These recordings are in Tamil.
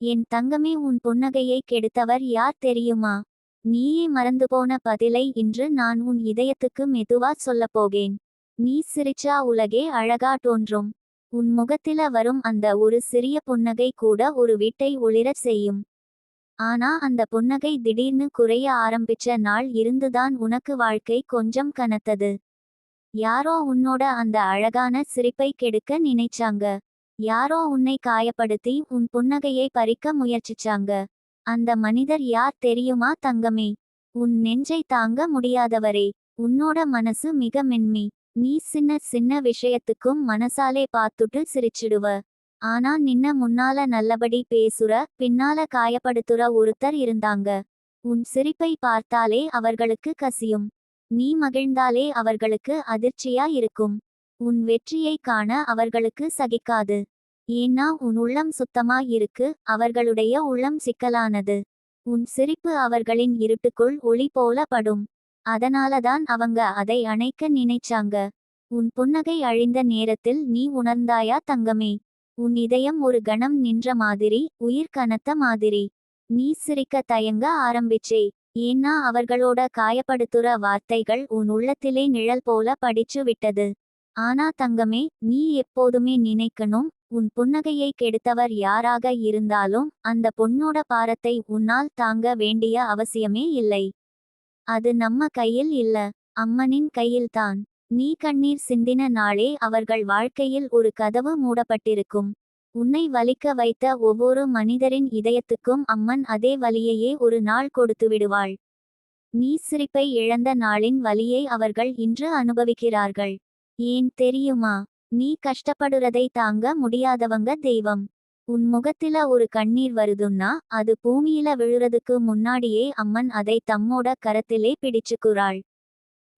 என் தங்கமே உன் புன்னகையை கெடுத்தவர் யார் தெரியுமா? நீயே மறந்துபோன பதிலை இன்று நான் உன் இதயத்துக்கு மெதுவா சொல்லப் போகேன் நீ சிரிச்சா உலகே அழகா தோன்றும். உன் முகத்தில வரும் அந்த ஒரு சிறிய புன்னகை கூட ஒரு வீட்டை ஒளிரச் செய்யும். ஆனா அந்த புன்னகை திடீர்னு குறைய ஆரம்பிச்ச நாள் இருந்துதான் உனக்கு வாழ்க்கை கொஞ்சம் கனத்தது. யாரோ உன்னோட அந்த அழகான சிரிப்பை கெடுக்க நினைச்சாங்க. யாரோ உன்னை காயப்படுத்தி உன் புன்னகையை பறிக்க முயற்சிச்சாங்க. அந்த மனிதர் யார் தெரியுமா தங்கமே? உன் நெஞ்சை தாங்க முடியாதவரே. உன்னோட மனசு மிக மென்மை. நீ சின்ன சின்ன விஷயத்துக்கும் மனசாலே பார்த்துட்டு சிரிச்சிடுவ. ஆனா நின்ன முன்னால நல்லபடி பேசுற பின்னால காயப்படுத்துற ஒருத்தர் இருந்தாங்க. உன் சிரிப்பை பார்த்தாலே அவர்களுக்கு கசியும். நீ மகிழ்ந்தாலே அவர்களுக்கு அதிர்ச்சியா இருக்கும். உன் வெற்றியை காண அவர்களுக்கு சகிக்காது. ஏன்னா உன் உள்ளம் சுத்தமா இருக்கு அவர்களுடைய உள்ளம் சிக்கலானது. உன் சிரிப்பு அவர்களின் இருட்டுக்குள் ஒளி போல படும். அதனாலதான் அவங்க அதை அணைக்க நினைச்சாங்க. உன் புன்னகை அழிந்த நேரத்தில் நீ உணர்ந்தாயா தங்கமே? உன் இதயம் ஒரு கணம் நின்ற மாதிரி உயிர் கனத்த மாதிரி. நீ சிரிக்க தயங்க ஆரம்பிச்சே. ஏன்னா அவர்களோட காயப்படுத்துற வார்த்தைகள் உன் உள்ளத்திலே நிழல் போல படிச்சு விட்டது. ஆனா தங்கமே நீ எப்போதுமே நினைக்கணும் உன் புன்னகையை கெடுத்தவர் யாராக இருந்தாலும் அந்த பொண்ணோட பாரத்தை உன்னால் தாங்க வேண்டிய அவசியமே இல்லை. அது நம்ம கையில் இல்ல அம்மனின் கையில்தான். நீ கண்ணீர் சிந்தின நாளே அவர்கள் வாழ்க்கையில் ஒரு கதவு மூடப்பட்டிருக்கும். உன்னை வலிக்க வைத்த ஒவ்வொரு மனிதரின் இதயத்துக்கும் அம்மன் அதே வலியையே ஒரு நாள் கொடுத்து விடுவாள். நீ சிரிப்பை இழந்த நாளின் வலியை அவர்கள் இன்று அனுபவிக்கிறார்கள். ஏன் தெரியுமா? நீ கஷ்டப்படுறதை தாங்க முடியாதவங்க தெய்வம். உன் முகத்தில ஒரு கண்ணீர் வருதுன்னா அது பூமியில விழுறதுக்கு முன்னாடியே அம்மன் அதை தம்மோட கரத்திலே பிடிச்சுக்குறாள்.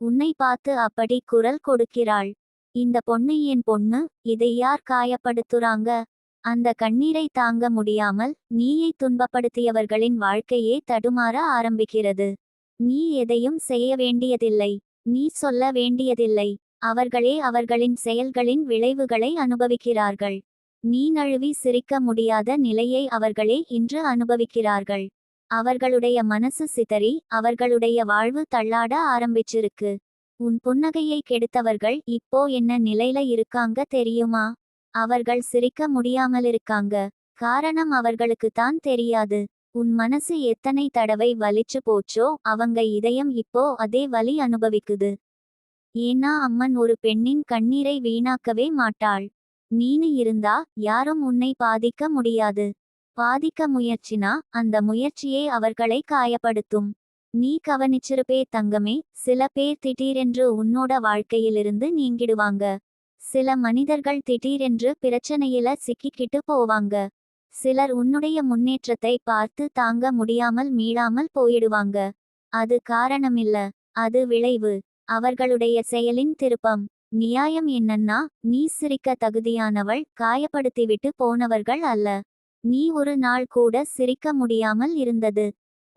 உன்னை பார்த்து அப்படி குரல் கொடுக்கிறாள். இந்த பொண்ணு என் பொண்ணு இதை யார் காயப்படுத்துறாங்க? அந்த கண்ணீரை தாங்க முடியாமல் நீயை துன்பப்படுத்தியவர்களின் வாழ்க்கையே தடுமாற ஆரம்பிக்கிறது. நீ எதையும் செய்ய வேண்டியதில்லை. நீ சொல்ல வேண்டியதில்லை. அவர்களே அவர்களின் செயல்களின் விளைவுகளை அனுபவிக்கிறார்கள். நீ நழுவி சிரிக்க முடியாத நிலையை அவர்களே இன்று அனுபவிக்கிறார்கள். அவர்களுடைய மனசு சிதறி அவர்களுடைய வாழ்வு தள்ளாட ஆரம்பிச்சிருக்கு. உன் புன்னகையை கெடுத்தவர்கள் இப்போ என்ன நிலையில இருக்காங்க தெரியுமா? அவர்கள் சிரிக்க முடியாமலிருக்காங்க காரணம் அவர்களுக்கு தான் தெரியாது. உன் மனசு எத்தனை தடவை வலிச்சு போச்சோ அவங்க இதயம் இப்போ அதே வலி அனுபவிக்குது. ஏன்னா அம்மன் ஒரு பெண்ணின் கண்ணீரை வீணாக்கவே மாட்டாள். நீனு இருந்தா யாரும் உன்னை பாதிக்க முடியாது. பாதிக்க முயற்சினா அந்த முயற்சியே அவர்களை காயப்படுத்தும். நீ கவனிச்சிருப்பே தங்கமே சில பேர் திடீரென்று உன்னோட வாழ்க்கையிலிருந்து நீங்கிடுவாங்க. சில மனிதர்கள் திடீரென்று பிரச்சனையில சிக்கிக்கிட்டு போவாங்க. சிலர் உன்னுடைய முன்னேற்றத்தை பார்த்து தாங்க முடியாமல் மீளாமல் போயிடுவாங்க. அது காரணமில்ல அது விளைவு. அவர்களுடைய செயலின் திருப்பம். நியாயம் என்னன்னா நீ சிரிக்க தகுதியானவள் காயப்படுத்திவிட்டு போனவர்கள் அல்ல. நீ ஒரு நாள் கூட சிரிக்க முடியாமல் இருந்தது.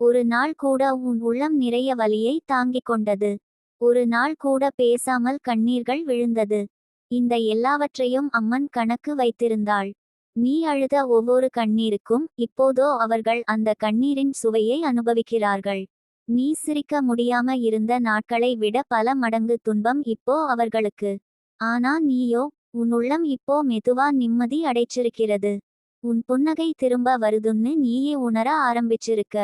ஒரு நாள் கூட உன் உள்ளம் நிறைய வலியை தாங்கிக் கொண்டது. ஒரு நாள் கூட பேசாமல் கண்ணீர்கள் விழுந்தது. இந்த எல்லாவற்றையும் அம்மன் கணக்கு வைத்திருந்தாள். நீ அழுத ஒவ்வொரு கண்ணீருக்கும் இப்போதோ அவர்கள் அந்த கண்ணீரின் சுவையை அனுபவிக்கிறார்கள். நீ சிரிக்க முடியாம இருந்த நாட்களை விட பல மடங்கு துன்பம் இப்போ அவர்களுக்கு. ஆனா நீயோ உன் உள்ளம் இப்போ மெதுவா நிம்மதி அடைச்சிருக்கிறது. உன் புன்னகை திரும்ப வருதுன்னு நீயே உணர ஆரம்பிச்சிருக்க.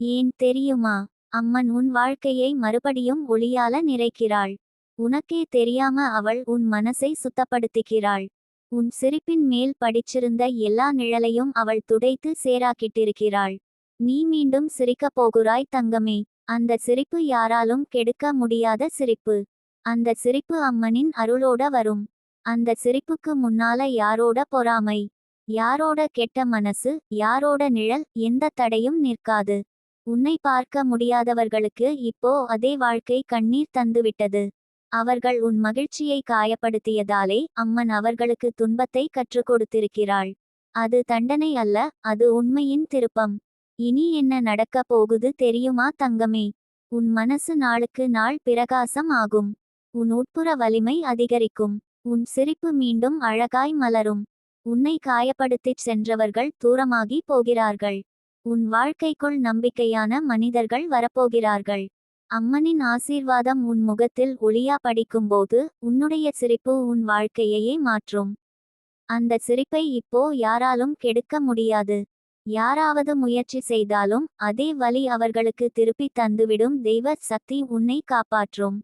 ஏன் தெரியுமா? அம்மன் உன் வாழ்க்கையை மறுபடியும் ஒளியால நிறைக்கிறாள். உனக்கே தெரியாம அவள் உன் மனசை சுத்தப்படுத்துகிறாள். உன் சிரிப்பின் மேல் படிச்சிருந்த எல்லா நிழலையும் அவள் துடைத்து சேராக்கிட்டிருக்கிறாள். நீ மீண்டும் சிரிக்கப் போகுறாய் தங்கமே. அந்த சிரிப்பு யாராலும் கெடுக்க முடியாத சிரிப்பு. அந்த சிரிப்பு அம்மனின் அருளோட வரும். அந்த சிரிப்புக்கு முன்னால யாரோட பொறாமை? யாரோட கெட்ட மனசு? யாரோட நிழல்? எந்த தடையும் நிற்காது. உன்னை பார்க்க முடியாதவர்களுக்கு இப்போ அதே வாழ்க்கை கண்ணீர் தந்துவிட்டது. அவர்கள் உன் மகிழ்ச்சியை காயப்படுத்தியதாலே அம்மன் அவர்களுக்கு துன்பத்தை கற்றுக் கொடுத்திருக்கிறாள். அது தண்டனை அல்ல அது உண்மையின் திருப்பம். இனி என்ன நடக்க போகுது தெரியுமா தங்கமே? உன் மனசு நாளுக்கு நாள் பிரகாசம் ஆகும். உன் உட்புற வலிமை அதிகரிக்கும். உன் சிரிப்பு மீண்டும் அழகாய் மலரும். உன்னை காயப்படுத்திச் சென்றவர்கள் தூரமாகி போகிறார்கள். உன் வாழ்க்கைக்குள் நம்பிக்கையான மனிதர்கள் வரப்போகிறார்கள். அம்மனின் ஆசீர்வாதம் உன் முகத்தில் ஒளியா படிக்கும்போது உன்னுடைய சிரிப்பு உன் வாழ்க்கையையே மாற்றும். அந்த சிரிப்பை இப்போ யாராலும் கெடுக்க முடியாது. யாராவது முயற்சி செய்தாலும் அதே வழி அவர்களுக்கு திருப்பி தந்துவிடும் தெய்வ சக்தி உன்னை காப்பாற்றும்.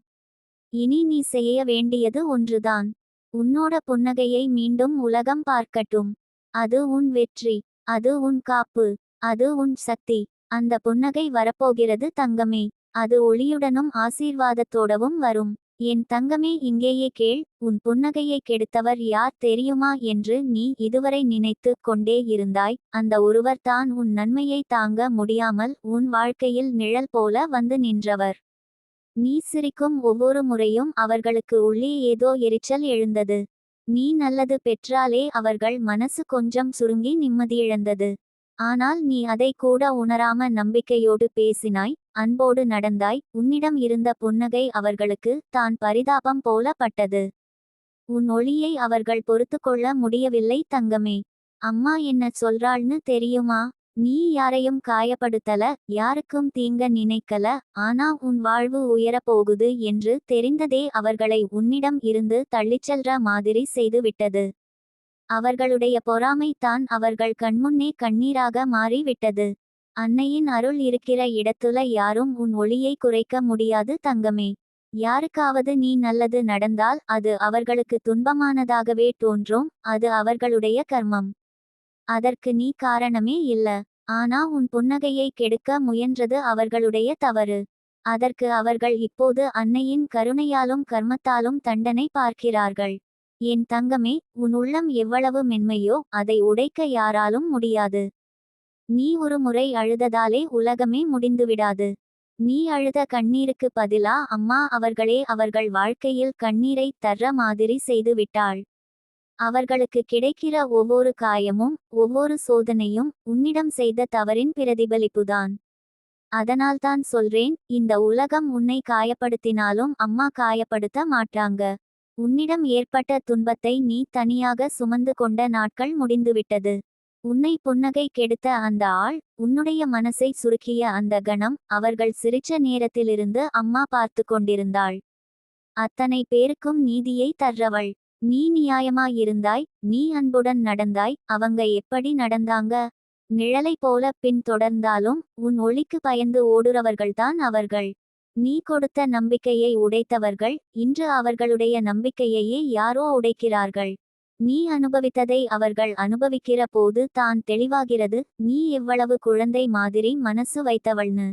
இனி நீ செய்ய வேண்டியது ஒன்றுதான். உன்னோட புன்னகையை மீண்டும் உலகம் பார்க்கட்டும். அது உன் வெற்றி அது உன் காப்பு அது உன் சக்தி. அந்த புன்னகை வரப்போகிறது தங்கமே. அது ஒளியுடனும் ஆசீர்வாதத்தோடவும் வரும். என் தங்கமே இங்கேயே கேள் உன் புன்னகையை கெடுத்தவர் யார் தெரியுமா என்று நீ இதுவரை நினைத்து கொண்டே இருந்தாய். அந்த ஒருவர்தான் உன் நன்மையை தாங்க முடியாமல் உன் வாழ்க்கையில் நிழல் போல வந்து நின்றவர். நீ சிரிக்கும் ஒவ்வொரு முறையும் அவர்களுக்கு உள்ளே ஏதோ எரிச்சல் எழுந்தது. நீ நல்லது பெற்றாலே அவர்கள் மனசு கொஞ்சம் சுருங்கி நிம்மதியிழந்தது ஆனால் நீ அதை கூட உணராம நம்பிக்கையோடு பேசினாய். அன்போடு நடந்தாய். உன்னிடம் இருந்த புன்னகை அவர்களுக்கு தான் பரிதாபம் போலப்பட்டது. உன் ஒளியை அவர்கள் பொறுத்து கொள்ள முடியவில்லை தங்கமே. அம்மா என்ன சொல்றாள்னு தெரியுமா? நீ யாரையும் காயப்படுத்தல யாருக்கும் தீங்க நினைக்கல ஆனா உன் வாழ்வு உயரப் போகுது என்று தெரிந்ததே அவர்களை உன்னிடம் இருந்து தள்ளிச்செல்ற மாதிரி செய்து விட்டது. அவர்களுடைய பொறாமை தான் அவர்கள் கண்முன்னே கண்ணீராக மாறிவிட்டது. அன்னையின் அருள் இருக்கிற இடத்துல யாரும் உன் ஒளியை குறைக்க முடியாது தங்கமே. யாருக்காவது நீ நல்லது நடந்தால் அது அவர்களுக்கு துன்பமானதாகவே தோன்றும் அது அவர்களுடைய கர்மம். அதற்கு நீ காரணமே இல்ல ஆனா உன் புன்னகையை கெடுக்க முயன்றது அவர்களுடைய தவறு. அதற்கு அவர்கள் இப்போது அன்னையின் கருணையாலும் கர்மத்தாலும் தண்டனை பார்க்கிறார்கள். என் தங்கமே உன் உள்ளம் எவ்வளவு மென்மையோ அதை உடைக்க யாராலும் முடியாது. நீ ஒரு முறை அழுததாலே உலகமே முடிந்துவிடாது. நீ அழுத கண்ணீருக்கு பதிலா அம்மா அவர்களே அவர்கள் வாழ்க்கையில் கண்ணீரை தர்ற மாதிரி செய்து விட்டாள். அவர்களுக்கு கிடைக்கிற ஒவ்வொரு காயமும் ஒவ்வொரு சோதனையும் உன்னிடம் செய்த தவறின் பிரதிபலிப்புதான். அதனால்தான் சொல்றேன் இந்த உலகம் உன்னை காயப்படுத்தினாலும் அம்மா காயப்படுத்த மாட்டாங்க. உன்னிடம் ஏற்பட்ட துன்பத்தை நீ தனியாக சுமந்து கொண்ட நாட்கள் முடிந்துவிட்டது. உன்னை புன்னகை கெடுத்த அந்த ஆள் உன்னுடைய மனசை சுருக்கிய அந்த கணம் அவர்கள் சிரிச்ச நேரத்திலிருந்து அம்மா பார்த்து கொண்டிருந்தாள். அத்தனை பேருக்கும் நீதியை தர்றவள். நீ நியாயமாயிருந்தாய் நீ அன்புடன் நடந்தாய் அவங்க எப்படி நடந்தாங்க? நிழலை போல பின் தொடர்ந்தாலும் உன் ஒளிக்கு பயந்து ஓடுறவர்கள்தான் அவர்கள். நீ கொடுத்த நம்பிக்கையை உடைத்தவர்கள் இன்று அவர்களுடைய நம்பிக்கையையே யாரோ உடைக்கிறார்கள். நீ அனுபவித்ததை அவர்கள் அனுபவிக்கிற போது தான் தெளிவாகிறது. நீ எவ்வளவு குழந்தை மாதிரி மனசு வைத்தவள்னு.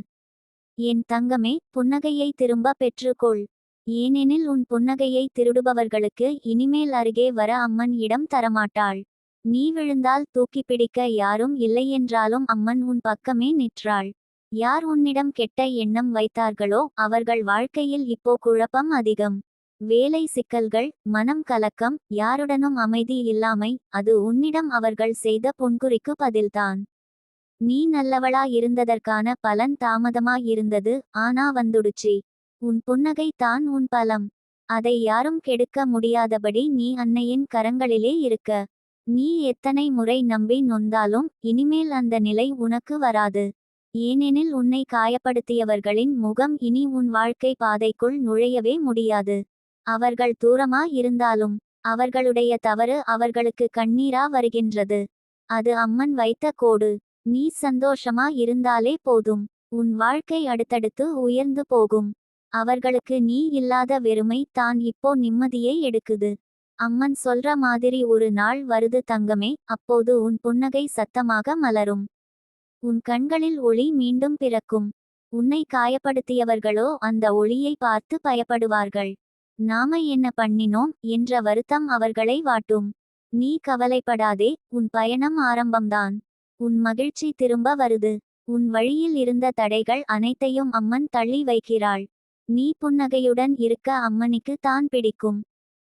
என் தங்கமே புன்னகையை திரும்ப பெற்றுக்கொள். ஏனெனில் உன் புன்னகையை திருடுபவர்களுக்கு இனிமேல் அருகே வர அம்மன் இடம் தரமாட்டாள். நீ விழுந்தால் தூக்கி பிடிக்க யாரும் இல்லையென்றாலும் அம்மன் உன் பக்கமே நிற்றாள். யார் உன்னிடம் கெட்ட எண்ணம் வைத்தார்களோ அவர்கள் வாழ்க்கையில் இப்போ குழப்பம் அதிகம். வேலை சிக்கல்கள் மனம் கலக்கம் யாருடனும் அமைதி இல்லாமை அது உன்னிடம் அவர்கள் செய்த புன்குறிக்கு பதில்தான். நீ நல்லவளா இருந்ததற்கான பலன் தாமதமா இருந்தது ஆனா வந்துடுச்சி. உன் புன்னகை தான் உன் பலம். அதை யாரும் கெடுக்க முடியாதபடி நீ அன்னையின் கரங்களிலே இருக்க. நீ எத்தனை முறை நம்பி நொந்தாலும் இனிமேல் அந்த நிலை உனக்கு வராது. ஏனெனில் உன்னை காயப்படுத்தியவர்களின் முகம் இனி உன் வாழ்க்கை பாதைக்குள் நுழையவே முடியாது. அவர்கள் தூரமா இருந்தாலும் அவர்களுடைய தவறு அவர்களுக்கு கண்ணீரா வருகின்றது. அது அம்மன் வைத்த கோடு. நீ சந்தோஷமா இருந்தாலே போதும். உன் வாழ்க்கை அடுத்தடுத்து உயர்ந்து போகும். அவர்களுக்கு நீ இல்லாத வெறுமை தான் இப்போ நிம்மதியை எடுக்குது. அம்மன் சொல்ற மாதிரி ஒரு நாள் வருது தங்கமே அப்போது உன் புன்னகை சத்தமாக மலரும். உன் கண்களில் ஒளி மீண்டும் பிறக்கும். உன்னை காயப்படுத்தியவர்களோ அந்த ஒளியை பார்த்து பயப்படுவார்கள். நாம என்ன பண்ணினோம் என்ற வருத்தம் அவர்களை வாட்டும். நீ கவலைப்படாதே உன் பயணம் ஆரம்பம்தான். உன் மகிழ்ச்சி திரும்ப வருது. உன் வழியில் இருந்த தடைகள் அனைத்தையும் அம்மன் தள்ளி வைக்கிறாள். நீ புன்னகையுடன் இருக்க அம்மனுக்கு தான் பிடிக்கும்.